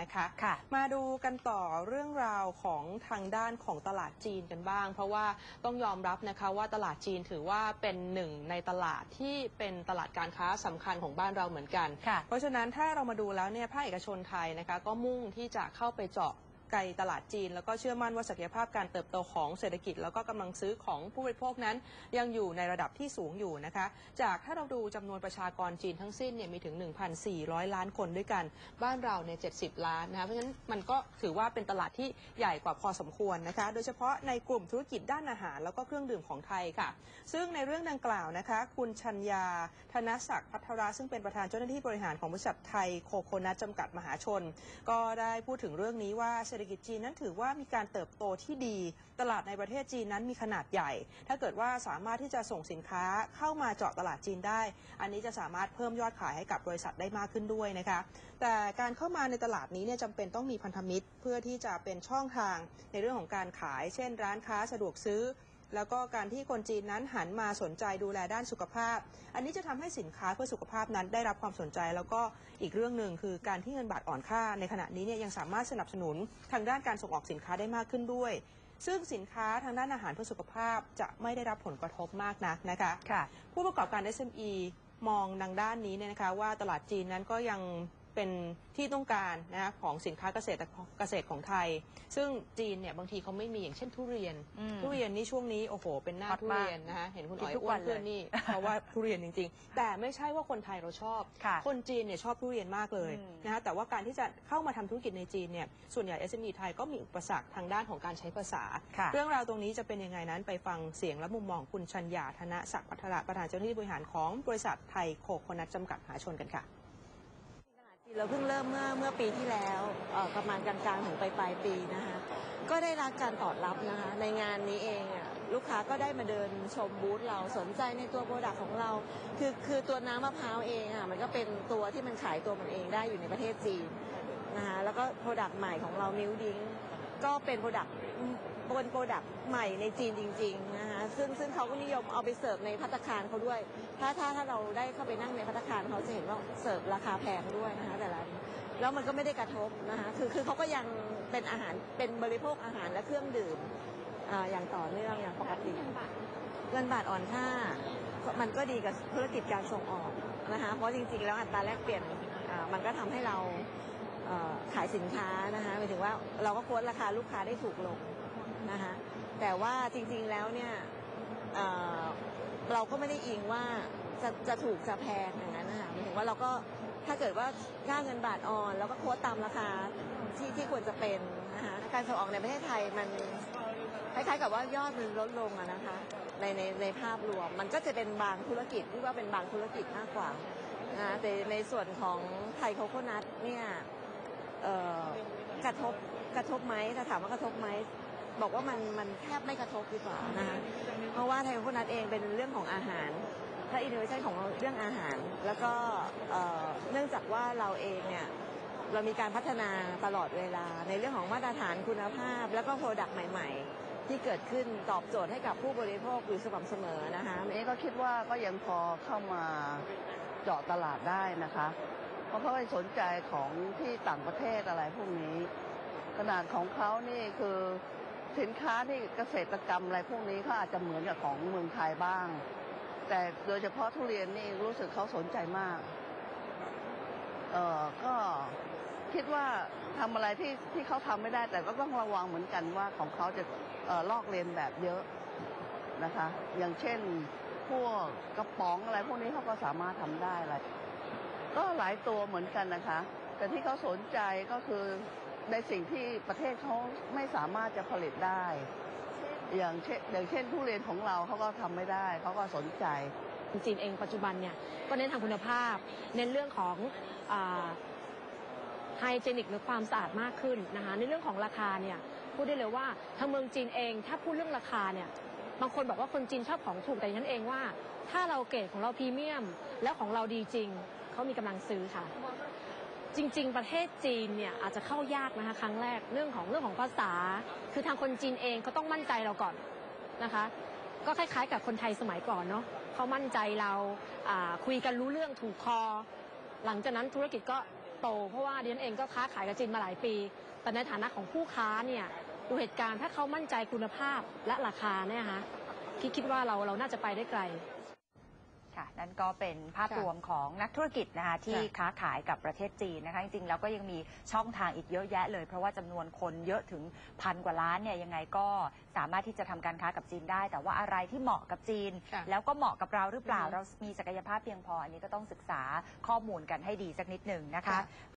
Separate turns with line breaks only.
นะคะ
ค่ะ
มาดูกันต่อเรื่องราวของทางด้านของตลาดจีนกันบ้าง เพราะว่าต้องยอมรับนะคะว่าตลาดจีนถือว่าเป็นหนึ่งในตลาดที่เป็นตลาดการค้าสำคัญของบ้านเราเหมือนกัน
ค่ะ
เพราะฉะนั้นถ้าเรามาดูแล้วเนี่ยภาคเอกชนไทยนะคะก็มุ่งที่จะเข้าไปเจาะ ไกลตลาดจีน แล้วก็เชื่อมั่นว่าศักยภาพการเติบโตของเศรษฐกิจ แล้วก็กำลังซื้อของผู้บริโภคนั้น ยังอยู่ในระดับที่สูงอยู่นะคะ จากถ้าเราดูจำนวนประชากรจีนทั้งสิ้นเนี่ยมีถึง 1,400 ล้านคนด้วยกัน บ้านเราเนี่ย 70 ล้านนะคะเพราะฉะนั้นมันก็ถือว่าเป็นตลาดที่ใหญ่กว่าพอสมควรนะคะ โดยเฉพาะในกลุ่มธุรกิจด้านอาหาร แล้วก็เครื่องดื่มของไทยค่ะ ซึ่งในเรื่องดังกล่าวนะคะ คุณชัญญา ธนศักดิ์พัทระซึ่งเป็นประธานเจ้าหน้าที่บริหารของบริษัทไทยโคโคนัทจำกัดมหาชน ก็ได้พูดถึงเรื่องนี้ว่าเศรษฐกิจจีนนั้นถือว่ามีการเติบโตที่ดี ตลาดในประเทศจีนนั้นมีขนาดใหญ่ ถ้าเกิดว่าสามารถที่จะส่งสินค้าเข้ามาเจาะตลาดจีนได้ อันนี้จะสามารถเพิ่มยอดขายให้กับบริษัทได้มากขึ้นด้วยนะคะ แต่การเข้ามาในตลาดนี้เนี่ยจำเป็นต้องมีพันธมิตร เพื่อที่จะเป็นช่องทางในเรื่องของการขาย เช่น ร้านค้าสะดวกซื้อ แล้วก็การที่คนจีนนั้นหันมาสนใจดูแลด้านสุขภาพ อันนี้จะทำให้สินค้าเพื่อสุขภาพนั้นได้รับความสนใจ แล้วก็อีกเรื่องหนึ่งคือการที่เงินบาทอ่อนค่า ในขณะนี้เนี่ยยังสามารถสนับสนุนทางด้านการส่งออกสินค้าได้มากขึ้นด้วยซึ่งสินค้าทางด้านอาหารเพื่อสุขภาพจะไม่ได้รับผลกระทบมากนักนะคะ
ค่ะ
ผู้ประกอบการ SME มองทางด้านนี้เนี่ยนะคะว่าตลาดจีนนั้นก็ยัง เป็นที่ต้องการนะคะของสินค้าเกษตรเกษตรของไทย ซึ่งจีนเนี่ยบางทีเขาไม่มีอย่างเช่นทุเรียน
อืม
ทุเรียนนี่ช่วงนี้โอ้โห เป็นหน้า
ฮอต
ทุ
มาก
เรียนนะคะเห็นคุณ
กิ
อ๋
น
อย
ทุก
อ้ว
วันน
ขึ้น
เลย
นี่ เพราะว่าทุเรียนจริง ๆ แต่ไม่ใช่ว่าคนไทยเราชอบ
ค่ะ
คนจีนเนี่ยชอบทุเรียนมากเลย
อืม
นะคะแต่ว่าการที่จะเข้ามาทำธุรกิจในจีนเนี่ยส่วนใหญ่ SME ไทยก็มีอุปสรรคทางด้านของการใช้ภาษา
ค่ะ
เรื่องราวตรงนี้จะเป็นยังไงนั้นไปฟังเสียงและมุมมองคุณชัญญาธนศักดิ์พัทระประธานเจ้าหน้าที่บริหารของบริษัทไทยโคโคนัทจำกัดมหาชนกันค่ะ
ตลาดจีน เราเพิ่งเริ่มเมื่อเมื่อปีที่แล้วประมาณกลางๆถึงปลายปลายปีนะคะก็ได้รับการตอบรับนะคะในงานนี้เองอะลูกค้าก็ได้มาเดินชมบูธเราสนใจในตัวโปรดักของเรา คือคือตัวน้ำมะพร้าวเองอะมันก็เป็นตัวที่มันขายตัวมันเองได้อยู่ในประเทศจีนนะคะแล้วก็โปรดักใหม่ของเรามิวดิง ก็เป็นโปรดักต์เป็นโปรดักต์ใหม่ในจีนจริงๆนะคะซึ่งซึ่งเขาก็นิยมเอาไปเสิร์ฟในพัตตาคารเขาด้วย ถ้าถ้าถ้าเราได้เข้าไปนั่งในพัตตาคารเขาจะเห็นว่าเสิร์ฟราคาแพงด้วยนะคะแต่ละอันแล้วมันก็ไม่ได้กระทบนะคะคือคือเขาก็ยังเป็นอาหารเป็นบริโภคอาหารและเครื่องดื่มอ่าอย่างต่อเนื่องอย่างปกติเงินบาทอ่อนค่ามันก็ดีกับธุรกิจการส่งออกนะคะเพราะจริงๆ แล้วอัตราแลกเปลี่ยนอ่ามันก็ทำให้เราเอ่อขายสินค้านะคะหมายถึงว่าเราก็โค้ดราคาลูกค้าได้ถูกลงนะคะแต่ว่าจริงๆแล้วเนี่ยเเราก็ไม่ได้อิงว่าจะจะถูกจะแพงอย่างนั้นนะคะหมายถึงว่าเราก็ถ้าเกิดว่าค่าเงินบาทอ่อนเราก็โค้ดตามราคาที่ที่ควรจะเป็นนะคะการส่งออกในประเทศไทยมันคล้ายๆกับว่ายอดมันลดลงนะคะในในในภาพรวมมันก็จะเป็นบางธุรกิจที่ว่าเป็นบางธุรกิจมากกว่านะแต่ในส่วนของไทยโคโคนัทเนี่ย ระทบกระทบไหมถ้าถามว่ากระทบไหมบอกว่ามันมันแทบไม่กระทบดีกว่านะคะเพราะว่าไทยโคโคนัทเองเป็นเรื่องของอาหารถ้าอินโนเวชันของเราเรื่องอาหาร แล้วก็เนื่องจากว่าเราเองเนี่ยเรามีการพัฒนาตลอดเวลาในเรื่องของมาตรฐานคุณภาพ แล้วก็โปรดักต์ใหม่ ๆ ที่เกิดขึ้นตอบโจทย์ให้กับผู้บริโภคอยู่สม่ำเสมอนะคะเอั
นนี้ก็คิดว่าก็ยังพอเข้ามาเจาะตลาดได้นะคะ เพราะเขาไปสนใจของที่ต่างประเทศอะไรพวกนี้ นาดของเขานี่คือสินค้าที่เกษตรกรรมอะไรพวกนี้เขาอาจจะเหมือนกับของเมืองไทยบ้าง แต่โดยเฉพาะทุเรียนนี่รู้สึกเขาสนใจมาก เออก็คิดว่าทำอะไรที่ที่เขาทำไม่ได้ แต่ก็ต้องระวังเหมือนกันว่าของเขาจะเออลอกเลียนแบบเยอะนะคะ อย่างเช่นพวกกระป๋องอะไรพวกนี้เขาก็สามารถทำได้อะไรก็หลายตัวเหมือนกันนะคะ แต่ที่เขาสนใจก็คือ ในสิ่งที่ประเทศเขาไม่สามารถจะผลิตได้ อย่างเช่นอย่างเช่นทุเรียนของเราเขาก็ทำไม่ได้ เขาก็สนใจ
จีนเองปัจจุบันเนี่ยก็เน้นทางคุณภาพ เน้นเรื่องของไฮเจนิกหรือความสะอาดมากขึ้นนะคะในเรื่องของราคาเนี่ยพูดได้เลยว่าทางเมืองจีนเอง ถ้าพูดเรื่องราคาเนี่ยบางคนบอกว่าคนจีนชอบของถูกแต่ฉันเองว่า ถ้าเราเกรดของเราพรีเมียม แล้วของเราดีจริงเขามีกำลังซื้อค่ะ จริง ๆ ประเทศจีนเนี่ยอาจจะเข้ายากนะคะครั้งแรกเรื่องของเรื่องของภาษา คือทางคนจีนเองก็ต้องมั่นใจเราก่อนนะคะ ก็คล้ายๆ กับคนไทยสมัยก่อนเนาะเขามั่นใจเราคุยกันรู้เรื่องถูกคอ หลังจากนั้นธุรกิจก็โต เพราะว่าเดิฉันเองก็ค้าขายกับจีนมาหลายปี แต่ในฐานะของผู้ค้าเนี่ยดูเหตุการณ์ถ้าเขามั่นใจคุณภาพและราคาเนี่ยฮะคิดคิดว่าเราเราน่าจะไปได้ไกล
ค่ะนั่นก็เป็นภาพ
ค่ะ
รวมของนักธุรกิจนะคะที่
ค่ะ
ค้าขายกับประเทศจีนนะคะจริงๆแล้วก็ยังมีช่องทางอีกเยอะแยะเลย เพราะว่าจำนวนคนเยอะถึงพันกว่าล้านเนี่ยยังไงก็สามารถที่จะทำการค้ากับจีนได้ แต่ว่าอะไรที่เหมาะกับจีน
ค่ะ
แล้วก็เหมาะกับเราหรือเปล่า
อือฮึ
เรามีศักยภาพเพียงพออันนี้ก็ต้องศึกษาข้อมูลกันให้ดีสักนิดหนึ่งนะคะ
ค่ะ